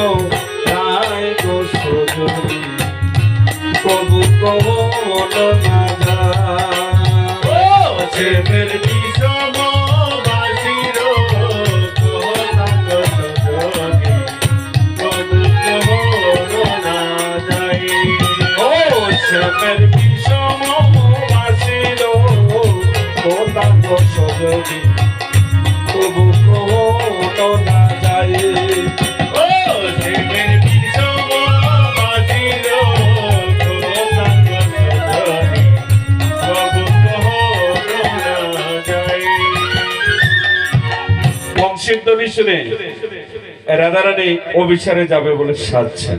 সেন তাই গো সজনী। কবু মন না প্রেমের বিষম বাসির শ্যামের বিষম কোতাঙ্গ সজনী। বংশীর দবি শুনে রাধারানী অবিচারে যাবে বলে সাজছেন।